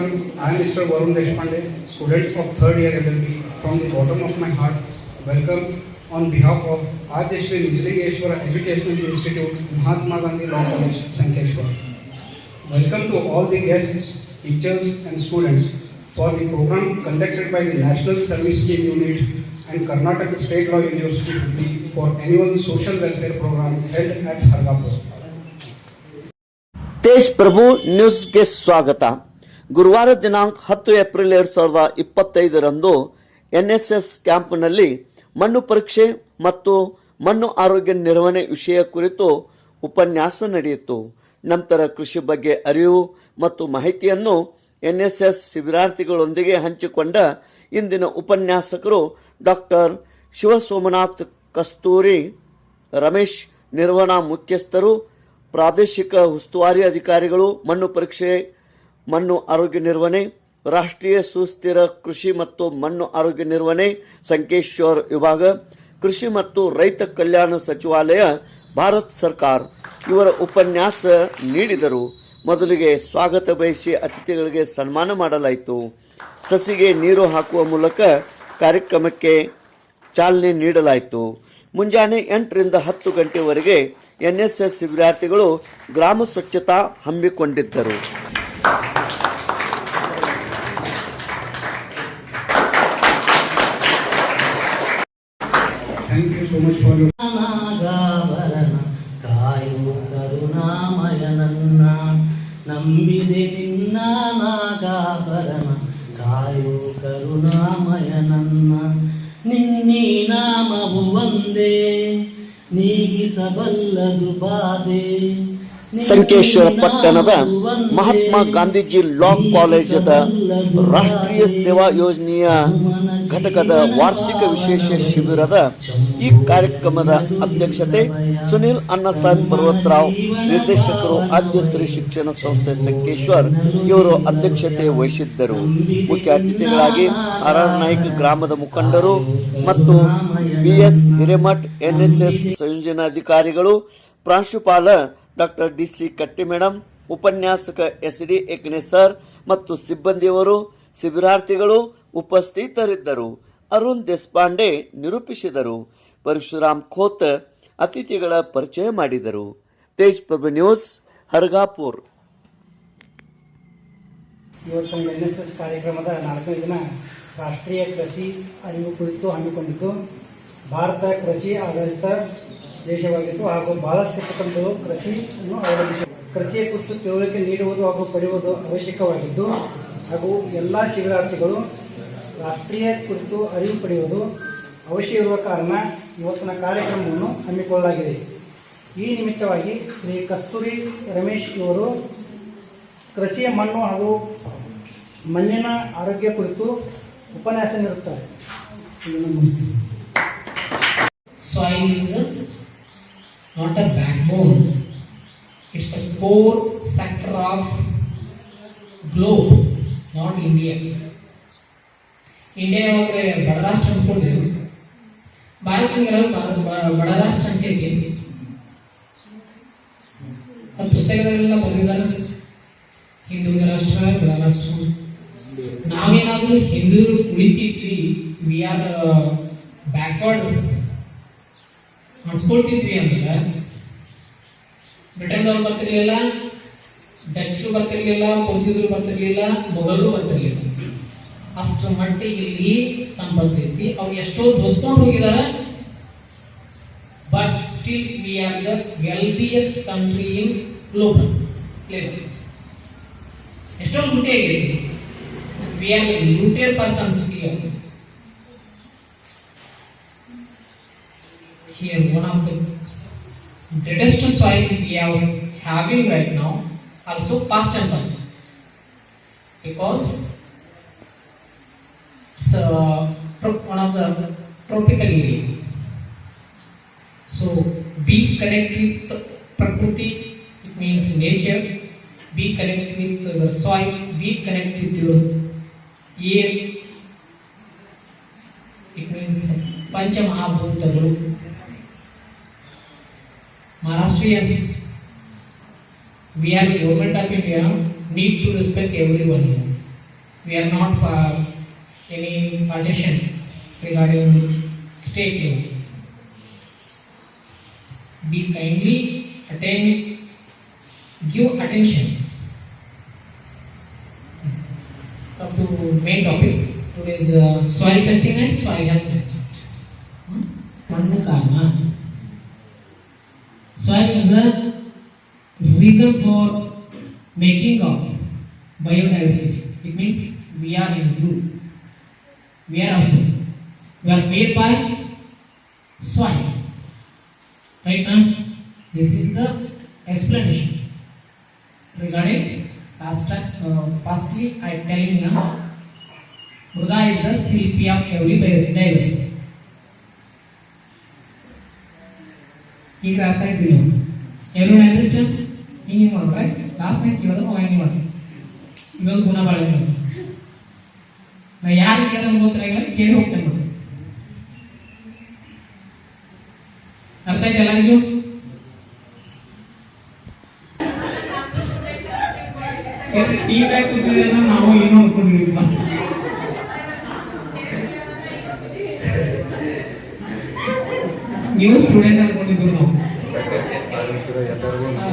Everyone I am mister Varun Deshpande students of third year L from the bottom of my heart welcome on behalf of Adya Shri Nijalingeshwar educational institute Mahatma Gandhi law college Sankeshwar welcome to all the guests teachers and students for the programme conducted by the national service scheme unit and Karnataka state law university for annual social welfare programme held at Haragapur Prabhu news के स्वागता ಗುರುವಾರ ದಿನಾಂಕ ಹತ್ತು April ಎರಡು ಸಾವಿರದ ಇಪ್ಪತ್ತೈದರಂದು N S S ಕ್ಯಾಂಪ್ನಲ್ಲಿ ಮಣ್ಣು ಪರೀಕ್ಷೆ ಮತ್ತು ಮಣ್ಣು ಆರೋಗ್ಯ ನಿರ್ವಹಣೆ ವಿಷಯ ಕುರಿತು ಉಪನ್ಯಾಸ ನಡೆಯಿತು. ನಂತರ ಕೃಷಿ ಬಗ್ಗೆ ಅರಿವು ಮತ್ತು ಮಾಹಿತಿಯನ್ನು ಎನ್ ಎಸ್ ಎಸ್ ಶಿಬಿರಾರ್ಥಿಗಳೊಂದಿಗೆ ಹಂಚಿಕೊಂಡ ಇಂದಿನ ಉಪನ್ಯಾಸಕರು ಡಾಕ್ಟರ್ ಶಿವಸೋಮನಾಥ್ ಕಸ್ತೂರಿ, ರಮೇಶ್ ನಿರ್ವಹಣಾ ಮುಖ್ಯಸ್ಥರು, ಪ್ರಾದೇಶಿಕ ಉಸ್ತುವಾರಿ ಅಧಿಕಾರಿಗಳು, ಮಣ್ಣು ಪರೀಕ್ಷೆ ಮಣ್ಣು ಆರೋಗ್ಯ ನಿರ್ವಹಣೆ, ರಾಷ್ಟ್ರೀಯ ಸುಸ್ಥಿರ ಕೃಷಿ ಮತ್ತು ಮಣ್ಣು ಆರೋಗ್ಯ ನಿರ್ವಹಣೆ, ಸಂಕೇಶ್ವರ್ ವಿಭಾಗ, ಕೃಷಿ ಮತ್ತು ರೈತ ಕಲ್ಯಾಣ ಸಚಿವಾಲಯ, ಭಾರತ ಸರ್ಕಾರ. ಇವರ ಉಪನ್ಯಾಸ ನೀಡಿದರು. ಮೊದಲಿಗೆ ಸ್ವಾಗತ ಬಯಸಿ ಅತಿಥಿಗಳಿಗೆ ಸನ್ಮಾನ ಮಾಡಲಾಯಿತು. ಸಸಿಗೆ ನೀರು ಹಾಕುವ ಮೂಲಕ ಕಾರ್ಯಕ್ರಮಕ್ಕೆ ಚಾಲನೆ ನೀಡಲಾಯಿತು. ಮುಂಜಾನೆ ಎಂಟರಿಂದ ಹತ್ತು ಗಂಟೆವರೆಗೆ ಎನ್ ಎಸ್ ಎಸ್ ವಿದ್ಯಾರ್ಥಿಗಳು ಗ್ರಾಮ ಸ್ವಚ್ಛತಾ ಹಮ್ಮಿಕೊಂಡಿದ್ದರು. Thank you so much for your Nagabharana ಕಾಯು ಕರುಣಾಮಯ ನನ್ನ ನಂಬಿದೆ ನಿನ್ನ ನಾಗಾಭರಣ ಕಾಯು ಕರುಣಾಮಯ ನನ್ನ ನಿನ್ನೀ ನಾಮವು ಒಂದೇ ನೀಗಿಸಬಲ್ಲದು ಬಾಧೆ ಸಂಕೇಶ್ವರ ಪಟ್ಟಣದ ಮಹಾತ್ಮ ಗಾಂಧೀಜಿ ಲಾ ಕಾಲೇಜದ ರಾಷ್ಟ್ರೀಯ ಸೇವಾ ಯೋಜನೆಯ ಘಟಕದ ವಾರ್ಷಿಕ ವಿಶೇಷ ಶಿಬಿರದ ಈ ಕಾರ್ಯಕ್ರಮದ ಅಧ್ಯಕ್ಷತೆ ಸುನಿಲ್ ಅನ್ನಸಾಹೇಬ್ ಪರ್ವತರಾವ್, ನಿರ್ದೇಶಕರು, ಆದ್ಯ ಶ್ರೀ ಶಿಕ್ಷಣ ಸಂಸ್ಥೆ ಸಂಕೇಶ್ವರ್ ಇವರು ಅಧ್ಯಕ್ಷತೆ ವಹಿಸಿದ್ದರು. ಮುಖ್ಯ ಅತಿಥಿಗಳಾಗಿ ಆರ್ ನಾಯ್ಕ ಗ್ರಾಮದ ಮುಖಂಡರು ಮತ್ತು ಬಿಎಸ್ ಹಿರೇಮಠ್ ಎನ್ಎಸ್ಎಸ್ ಸಂಯೋಜನಾಧಿಕಾರಿಗಳು, ಪ್ರಾಂಶುಪಾಲ doctor D C Katti madam ಉಪನ್ಯಾಸಕ ಎಸ್ ಡಿ ಎಕ್ನೆ ಸರ್ ಮತ್ತು ಸಿಬ್ಬಂದಿಯವರು, ಶಿಬಿರಾರ್ಥಿಗಳು ಉಪಸ್ಥಿತರಿದ್ದರು. ಅರುಣ್ ದೇಶಪಾಂಡೆ ನಿರೂಪಿಸಿದರು. ಪರಶುರಾಮ್ ಖೋತ್ ಅತಿಥಿಗಳ ಪರಿಚಯ ಮಾಡಿದರು. ತೇಜ್ ಪ್ರಭು ನ್ಯೂಸ್ ಹರ್ಗಾಪುರ್ ಇವತ್ತು ಎನ್ ಕಾರ್ಯಕ್ರಮದ ನಾಲ್ಕನೇ ದಿನ ರಾಷ್ಟ್ರೀಯ ಕೃಷಿ ಅರಿವು ಕುರಿತು ಹಮ್ಮಿಕೊಂಡಿದ್ದು, ಭಾರತ ಕೃಷಿ ಆಧಾರಿತ ದೇಶವಾಗಿದ್ದು ಹಾಗೂ ಬಹಳಷ್ಟು ಕುಟುಂಬಗಳು ಕೃಷಿಯನ್ನು ಅವಲಂಬಿಸಿ ಕೃಷಿಯ ಕುರಿತು ತಿಳುವಳಿಕೆ ನೀಡುವುದು ಹಾಗೂ ಪಡೆಯುವುದು ಅವಶ್ಯಕವಾಗಿದ್ದು, ಹಾಗೂ ಎಲ್ಲ ಶಿಬಿರಾರ್ಥಿಗಳು ರಾಷ್ಟ್ರೀಯ ಕುರಿತು ಅರಿವು ಪಡೆಯುವುದು ಅವಶ್ಯ ಇರುವ ಕಾರಣ ಇವತ್ತಿನ ಕಾರ್ಯಕ್ರಮವನ್ನು ಹಮ್ಮಿಕೊಳ್ಳಲಾಗಿದೆ. ಈ ನಿಮಿತ್ತವಾಗಿ ಶ್ರೀ ಕಸ್ತೂರಿ ರಮೇಶ್ ಇವರು ಕೃಷಿಯ ಮಣ್ಣು ಹಾಗೂ ಮಣ್ಣಿನ ಆರೋಗ್ಯ ಕುರಿತು ಉಪನ್ಯಾಸ ನೀಡುತ್ತಾರೆ. not a backbone it's a core sector of globe not india India ಯಾವಾಗಲೇ ಬಡ ರಾಷ್ಟ್ರ ಅನ್ಸ್ಕೊಳ್ತೀವಿ ಭಾರತ ಬಡ ರಾಷ್ಟ್ರ ಅನ್ಸೈತಿ ಅದು ಪುಸ್ತಕದಲ್ಲೆಲ್ಲ ಬಂದಿದ್ದಾರೆ ಹಿಂದೂ ರಾಷ್ಟ್ರ ಬಡ ರಾಷ್ಟ್ರ ನಾವೇನಾದ್ರೂ ಹಿಂದೂರು ಉಳಿತಿದ್ವಿ ವಿ ಆರ್ ಬ್ಯಾಕ್ವರ್ಡ್ ಅನ್ಸ್ಕೊಳ್ತಿದ್ವಿ ಅಂದ್ರೆ ಬ್ರಿಟನ್ದವ್ರು ಬರ್ತಿರ್ಲಿಲ್ಲ ಡಚ್ರು ಬರ್ತಿರ್ಲಿಲ್ಲ ಪೋರ್ಚುಗೀಸರು ಬರ್ತಿರ್ಲಿಲ್ಲ ಮೊಘಲರು ಬರ್ತಿರ್ಲಿಲ್ಲ. ಅಷ್ಟು ಮಟ್ಟಿಗೆ ಇಲ್ಲಿ ಐತಿ. ಅವ್ರು ಎಷ್ಟೋ ಧ್ವಸ್ಕೊಂಡು ಹೋಗಿದಾರ but still we are the wealthiest country in global level ಎಷ್ಟೊಂದು ಲೂಟಿ ಆಗಿದೆ. We are looted persons here here one of the greatest soil we are having right now also past tense also because so uh, one of the tropical area. So be connected with Prakriti, it means nature, be connected with the soil, be connected with your air, it means Maharashtrians, we are government of India, need to respect everyone. We are not for any partition regarding state level. Be kindly attend, give attention. Come to main topic. Today's uh, soil testing and soil health. management. Hmm? is the reason for making of biodiversity. It means we are in group. We are also we are made by soil. Right now, this is the explanation regarding past. Uh, pastly, I am telling you now. Murda is the CP of every biodiversity. ठीक रहता है green every understand ಹಿಂಗೆ ಹಿಂಗೆ ಮಾಡ್ರೆ last night ಕೇಳಿದ್ರೆ ಅವ ಹಿಂಗೆ ಮಾಡಿ ಇದೊಂದು ಗುಣ ಬಾಳೆ ನಾ ಯಾರು ಕೇಳೋದು ಗೊತ್ತಿಲ್ಲ ಕೇಳಿ ಹೋಗ್ತೇನೆ ನೋಡಿ ಅರ್ಥ ಆಯ್ತು ಎಲ್ಲರಿಗೂ? ಈ ಬ್ಯಾಗ್ ಕೂತಿದ್ರೆ ನಾವು ಏನೋ ಅನ್ಕೊಂಡಿರ್ಲಿಲ್ಲ ನೀವು ಸ್ಟೂಡೆಂಟ್ ಅನ್ಕೊಂಡಿದ್ರು ನಾವು. no quiero